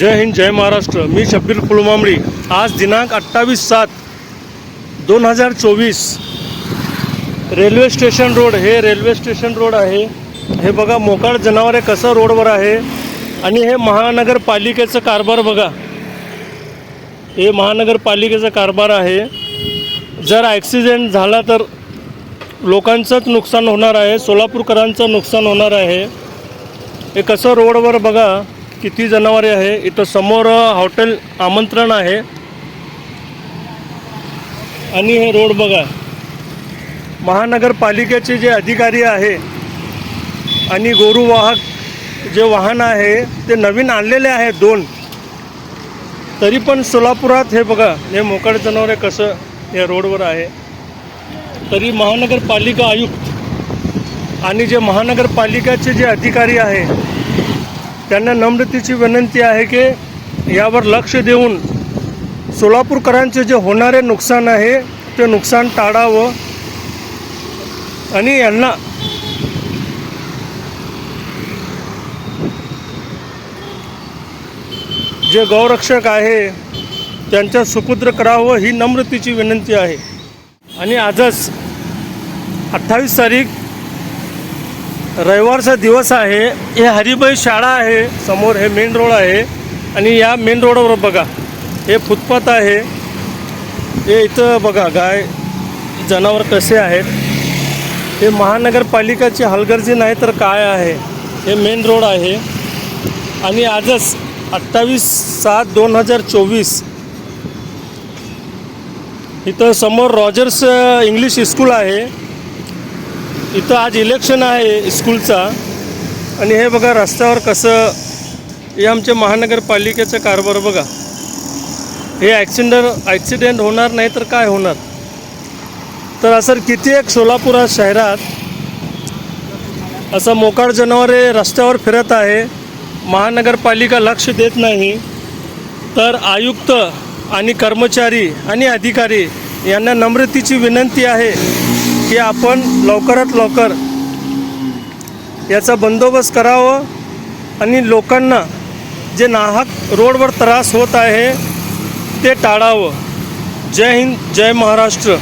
जय हिंद जय महाराष्ट्र. मी शब्बीर फुलमांबळी आज दिनांक अठ्ठावीस सात दोन हजार चोवीस. रेल्वे स्टेशन रोड हे रेल्वे स्टेशन रोड आहे. हे बघा मोकाळ जनावरे कसं रोडवर आहे. आणि हे महानगरपालिकेचं कारभार बघा. हे महानगरपालिकेचा कारभार आहे. जर ॲक्सिडेंट झाला तर लोकांचंच नुकसान होणार आहे सोलापूरकरांचं नुकसान होणार आहे. हे कसं रोडवर बघा. किती जनावरे आहे? इथं समोर हॉटेल आमंत्रण आहे. आणि हे रोड बघा. महानगरपालिकेचे जे अधिकारी आहे आणि गोरुवाहक जे वाहन आहे ते नवीन आणलेले आहे दोन. तरी पण सोलापुरात हे बघा हे मोकाड जनावरे कसं या रोडवर आहे. तरी महानगरपालिका आयुक्त आणि जे महानगरपालिकाचे जे अधिकारी आहे त्यांना नम्रतेची विनंती आहे की यावर लक्ष देऊन सोलापूरकरांचे जे होणारे नुकसान आहे ते नुकसान टाळावं. आणि यांना जे गौरक्षक आहे त्यांच्या सुपुत्र करावं ही नम्रतेची विनंती आहे. आणि आजच अठ्ठावीस तारीख रविवारचा दिवस आहे. हे हरिभाई शाळा आहे. समोर हे मेन रोड आहे. आणि या मेन रोडवर बघा. हे फुटपाथ आहे. हे इथं बघा गाय जनावर कसे आहेत? हे महानगरपालिकाची हलगर्जी नाही तर काय आहे? हे मेन रोड आहे. आणि आजच अठ्ठावीस सात दोन हजार चोवीस इथं समोर रॉजर्स इंग्लिश स्कूल आहे. इथं आज इलेक्शन आहे स्कूलचा आणि हे बघा रस्त्यावर कसं हे आमच्या महानगरपालिकेचं कारभार बघा. हे ॲक्सिडेंट ॲक्सिडेंट होणार नाही तर काय होणार? तर असं किती एक सोलापूर शहरात असं मोकाळ जनावरे रस्त्यावर फिरत आहे. महानगरपालिका लक्ष देत नाही. तर आयुक्त आणि कर्मचारी आणि अधिकारी यांना नम्रतेची विनंती आहे. की आपण लवकरात लवकर याचा बंदोबस्त करावं आणि लोकांना जे नाहक रोडवर त्रास होत आहे ते टाळावं. जय हिंद जय महाराष्ट्र.